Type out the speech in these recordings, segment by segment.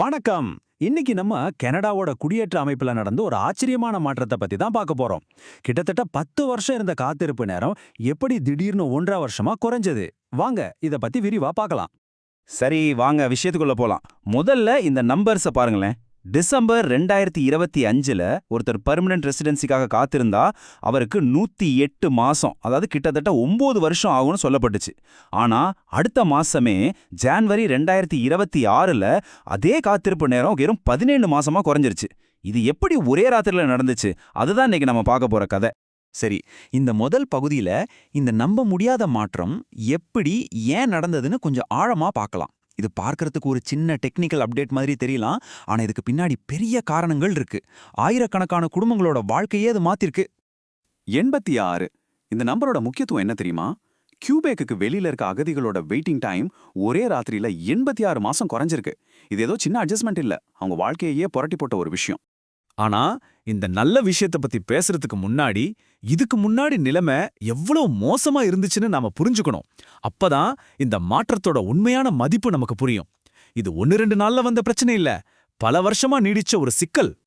வணக்கம். இன்னைக்கு நம்ம கனடாவோட குடியேற்ற அமைப்புல நடந்த ஒரு ஆச்சரியமான மாற்றத்தை பத்தி தான் பார்க்க போறோம். கிட்டத்தட்ட பத்து வருஷம் இருந்த காத்திருப்பு நேரம் எப்படி திடீர்னு ஒன்றரை வருஷமா குறைஞ்சது? வாங்க இத பத்தி விரிவா பார்க்கலாம். சரி வாங்க விஷயத்துக்குள்ள போலாம். முதல்ல இந்த நம்பர்ஸை பாருங்களேன். டிசம்பர் ரெண்டாயிரத்தி இருபத்தி அஞ்சுல ஒருத்தர் பர்மனன்ட் ரெசிடென்சிக்காக காத்திருந்தா அவருக்கு நூத்தி எட்டு மாசம் அதாவது கிட்டத்தட்ட ஒம்பது வருஷம் ஆகும்னு சொல்லப்பட்டுச்சு. ஆனா அடுத்த மாசமே ஜான்வரி ரெண்டாயிரத்தி இருபத்தி ஆறுல அதே காத்திருப்பு நேரம் வெறும் பதினேழு மாசமா குறைஞ்சிருச்சு. இது எப்படி ஒரே ராத்திரில நடந்துச்சு? அதுதான் இன்னைக்கு நம்ம பார்க்க போற கதை. சரி இந்த முதல் பகுதியில இந்த நம்ப முடியாத மாற்றம் எப்படி ஏன் நடந்ததுன்னு கொஞ்சம் ஆழமா பார்க்கலாம். இது பார்க்கறதுக்கு ஒரு சின்ன டெக்னிக்கல் அப்டேட் மாதிரி தெரியலாம். ஆனா இதுக்கு பின்னாடி பெரிய காரணங்கள் இருக்கு. ஆயிரக்கணக்கான குடும்பங்களோட வாழ்க்கையே அது மாத்திருக்கு. எண்பத்தி ஆறு. இந்த நம்பரோட முக்கியத்துவம் என்ன தெரியுமா? கியூபேக்கு வெளியில இருக்க அகதிகளோட வெயிட்டிங் டைம் ஒரே ராத்திரியில எண்பத்தி ஆறு மாசம் குறைஞ்சிருக்கு. இது ஏதோ சின்ன அட்ஜஸ்ட்மெண்ட் இல்ல. அவங்க வாழ்க்கையே புரட்டி போட்ட ஒரு விஷயம். ஆனா இந்த நல்ல விஷயத்த பத்தி பேசுறதுக்கு முன்னாடி இதுக்கு முன்னாடி நிலைமை எவ்வளவு மோசமா இருந்துச்சுன்னு நாம புரிஞ்சுக்கணும். அப்பதான் இந்த மாற்றத்தோட உண்மையான மதிப்பு நமக்கு புரியும். இது ஒன்னு ரெண்டு நாள்ல வந்த பிரச்சனை இல்ல. பல வருஷமா நீடிச்ச ஒரு சிக்கல்.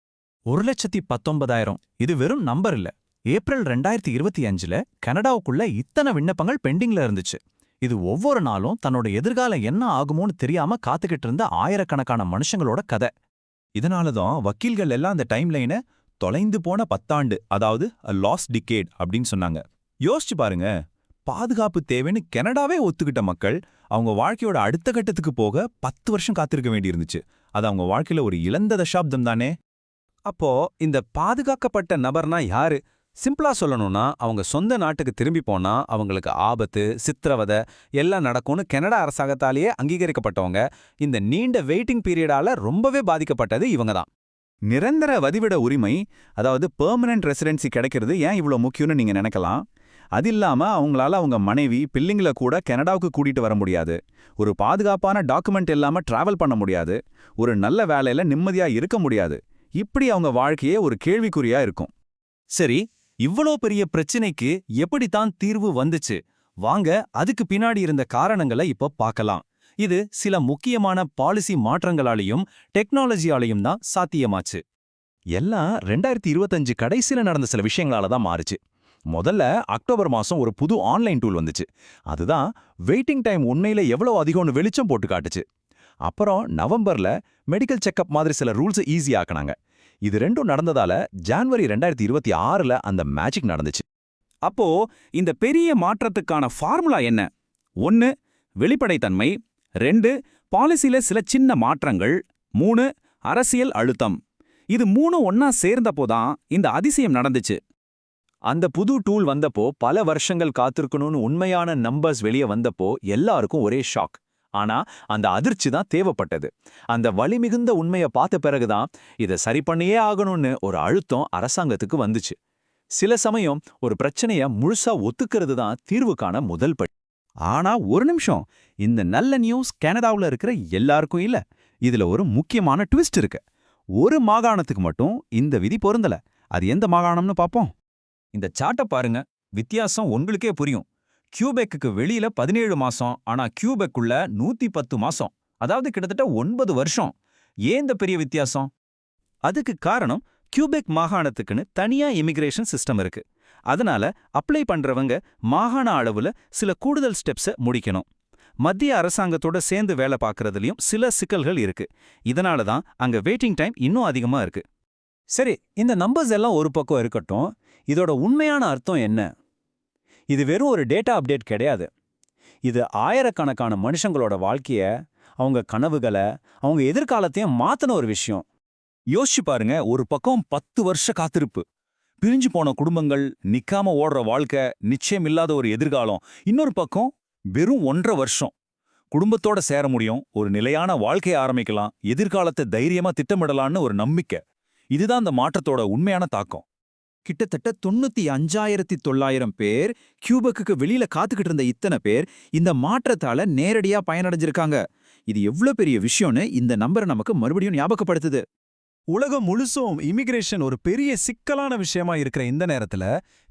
ஒரு லட்சத்தி பத்தொன்பதாயிரம். இது வெறும் நம்பர் இல்ல. ஏப்ரல் ரெண்டாயிரத்தி இருபத்தி அஞ்சுல கனடாவுக்குள்ள இத்தனை விண்ணப்பங்கள் பெண்டிங்ல இருந்துச்சு. இது ஒவ்வொரு நாளும் தன்னோட எதிர்காலம் என்ன ஆகுமோன்னு தெரியாம காத்துக்கிட்டு இருந்த ஆயிரக்கணக்கான மனுஷங்களோட கதை. இதனால தான் வக்கீல்கள் எல்லாம் அந்த டைம் லைனை தொலைந்து போன பத்தாண்டு அதாவது லாஸ்ட் டிகேட் அப்படின்னு சொன்னாங்க. யோசிச்சு பாருங்க பாதுகாப்பு தேவைன்னு கனடாவே ஒத்துக்கிட்ட மக்கள் அவங்க வாழ்க்கையோட அடுத்த கட்டத்துக்கு போக பத்து வருஷம் காத்திருக்க வேண்டியிருந்துச்சு. அது அவங்க வாழ்க்கையில ஒரு இழந்த தசாப்தம் தானே. அப்போ இந்த பாதுகாக்கப்பட்ட நபர்னா யாரு? சிம்பிளா சொல்லணும்னா அவங்க சொந்த நாட்டுக்கு திரும்பி போனா அவங்களுக்கு ஆபத்து சித்திரவதை எல்லாம் நடக்கும்னு கனடா அரசாங்கத்தாலேயே அங்கீகரிக்கப்பட்டவங்க இந்த நீண்ட வெயிட்டிங் பீரியடால ரொம்பவே பாதிக்கப்பட்டது இவங்க தான். நிரந்தர வதிவிட உரிமை அதாவது பெர்மனன்ட் ரெசிடென்சி கிடைக்கிறது ஏன் இவ்வளோ முக்கியம்னு நீங்க நினைக்கலாம்? அது இல்லாம அவங்களால அவங்க மனைவி பிள்ளைங்கள கூட கனடாவுக்கு கூட்டிட்டு வர முடியாது. ஒரு பாதுகாப்பான டாக்குமெண்ட் இல்லாம டிராவல் பண்ண முடியாது. ஒரு நல்ல வேலையில நிம்மதியா இருக்க முடியாது. இப்படி அவங்க வாழ்க்கையே ஒரு கேள்விக்குறியா இருக்கும். சரி இவ்வளோ பெரிய பிரச்சனைக்கு எப்படித்தான் தீர்வு வந்துச்சு? வாங்க அதுக்கு பின்னாடி இருந்த காரணங்களை இப்போ பார்க்கலாம். இது சில முக்கியமான பாலிசி மாற்றங்களாலையும் டெக்னாலஜியாலையும் தான் சாத்தியமாச்சு. எல்லாம் ரெண்டாயிரத்தி இருபத்தஞ்சு கடைசியில் நடந்த சில விஷயங்களால தான் மாறுச்சு. முதல்ல அக்டோபர் மாசம் ஒரு புது ஆன்லைன் டூல் வந்துச்சு. அதுதான் வெயிட்டிங் டைம் உண்மையில எவ்வளோ அதிகம்னு வெளிச்சம் போட்டு காட்டுச்சு. அப்புறம் நவம்பர்ல மெடிக்கல் செக்கப் மாதிரி சில ரூல்ஸ் ஈஸியாக்குனாங்க. இது ரெண்டும் நடந்ததால ஜான்வரி ரெண்டாயிரத்தி இருபத்தி ஆறுல அந்த மேஜிக் நடந்துச்சு. அப்போ இந்த பெரிய மாற்றத்துக்கான ஃபார்முலா என்ன? ஒன்னு வெளிப்படைத்தன்மை ரெண்டு பாலிசியில சில சின்ன மாற்றங்கள் மூணு அரசியல் அழுத்தம். இது மூணு ஒன்னா சேர்ந்தப்போதான் இந்த அதிசயம் நடந்துச்சு. அந்த புது டூல் வந்தப்போ பல வருஷங்கள் காத்திருக்கணும்னு உண்மையான நம்பர்ஸ் வெளியே வந்தப்போ எல்லாருக்கும் ஒரே ஷாக் ஆனா அந்த அதிர்ச்சி தான் தேவைப்பட்டது. அந்த வலிமிகுந்த உண்மையை பார்த்த பிறகுதான் இதை சரி பண்ணியே ஆகணும்னு ஒரு அழுத்தம் அரசாங்கத்துக்கு வந்துச்சு. சில சமயம் ஒரு பிரச்சனைய முழுசா ஒத்துக்கிறது தான் தீர்வுக்கான முதல் படி. ஆனா ஒரு நிமிஷம் இந்த நல்ல நியூஸ் கனடாவில் இருக்கிற எல்லாருக்கும் இல்ல. இதுல ஒரு முக்கியமான ட்விஸ்ட் இருக்கு. ஒரு மாகாணத்துக்கு மட்டும் இந்த விதி பொருந்தல. அது எந்த மாகாணம்னு பாப்போம். இந்த சாட்டை பாருங்க. வித்தியாசம் உங்களுக்கே புரியும். கியூபெக்குக்கு வெளியில பதினேழு மாசம் ஆனா கியூபெக்குள்ள நூத்தி பத்து மாசம். அதாவது கிட்டத்தட்ட ஒன்பது வருஷம். ஏன் இந்த பெரிய வித்தியாசம்? அதுக்கு காரணம் கியூபெக் மாகாணத்துக்குன்னு தனியா இமிகிரேஷன் சிஸ்டம் இருக்கு. அதனால அப்ளை பண்றவங்க மாகாண அளவுல சில கூடுதல் ஸ்டெப்ஸை முடிக்கணும். மத்திய அரசாங்கத்தோட சேர்ந்து வேலை பார்க்கறதுலயும் சில சிக்கல்கள் இருக்கு. இதனால தான் அங்க வெயிட்டிங் டைம் இன்னும் அதிகமா இருக்கு. சரி இந்த நம்பர்ஸ் எல்லாம் ஒரு பக்கம் இருக்கட்டும். இதோட உண்மையான அர்த்தம் என்ன? இது வெறும் ஒரு டேட்டா அப்டேட் கிடையாது. இது ஆயிரக்கணக்கான மனுஷங்களோட வாழ்க்கைய அவங்க கனவுகளை அவங்க எதிர்காலத்தையும் மாத்தின ஒரு விஷயம். யோசிச்சு பாருங்க ஒரு பக்கம் பத்து வருஷ காத்திருப்பு. பிரிஞ்சு போன குடும்பங்கள் நிக்காம ஓடுற வாழ்க்கை நிச்சயம் இல்லாத ஒரு எதிர்காலம். இன்னொரு பக்கம் வெறும் ஒன்றரை வருஷம். குடும்பத்தோட சேர முடியும் ஒரு நிலையான வாழ்க்கையை ஆரம்பிக்கலாம் எதிர்காலத்தை தைரியமா திட்டமிடலான்னு ஒரு நம்பிக்கை. இதுதான் அந்த மாற்றத்தோட உண்மையான தாக்கம். கிட்டத்தட்ட தொண்ணூத்தி அஞ்சாயிரத்தி தொள்ளாயிரம் பேர் கியூபக்கு வெளியில காத்துக்கிட்டு இருந்த இத்தனை பேர் இந்த மாற்றத்தால நேரடியா பயனடைஞ்சிருக்காங்க. இது எவ்வளவு பெரிய விஷயம்னு இந்த நம்பரை நமக்கு மறுபடியும் ஞாபகப்படுத்துது. உலகம் முழுசும் இமிகிரேஷன் ஒரு பெரிய சிக்கலான விஷயமா இருக்கிற இந்த நேரத்துல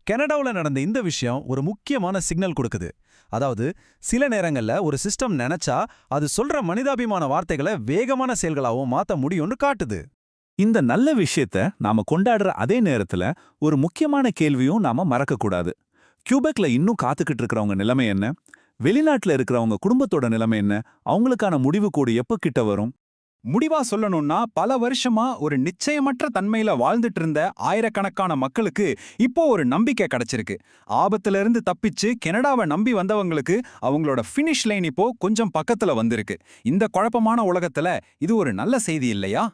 கனடாவில் நடந்த இந்த விஷயம் ஒரு முக்கியமான சிக்னல் கொடுக்குது. அதாவது சில நேரங்கள்ல ஒரு சிஸ்டம் நினைச்சா அது சொல்ற மனிதாபிமான வார்த்தைகளை வேகமான செயல்களாகவும் மாத்த முடியும்னு காட்டுது. இந்த நல்ல விஷயத்த நாம கொண்டாடுற அதே நேரத்துல ஒரு முக்கியமான கேள்வியும் நாம மறக்கக்கூடாது. கியூபெக்ல இன்னும் காத்துக்கிட்டு இருக்கிறவங்க நிலைமை என்ன? வெளிநாட்டுல இருக்கிறவங்க குடும்பத்தோட நிலைமை என்ன? அவங்களுக்கான முடிவு கோடு எப்ப கிட்ட வரும்? முடிவா சொல்லணும்னா பல வருஷமா ஒரு நிச்சயமற்ற தன்மையில வாழ்ந்துட்டு இருந்த ஆயிரக்கணக்கான மக்களுக்கு இப்போ ஒரு நம்பிக்கை கிடைச்சிருக்கு. ஆபத்துல இருந்து தப்பிச்சு கனடாவை நம்பி வந்தவங்களுக்கு அவங்களோட ஃபினிஷ் லைன் இப்போ கொஞ்சம் பக்கத்துல வந்திருக்கு. இந்த குழப்பமான உலகத்துல இது ஒரு நல்ல செய்தி இல்லையா?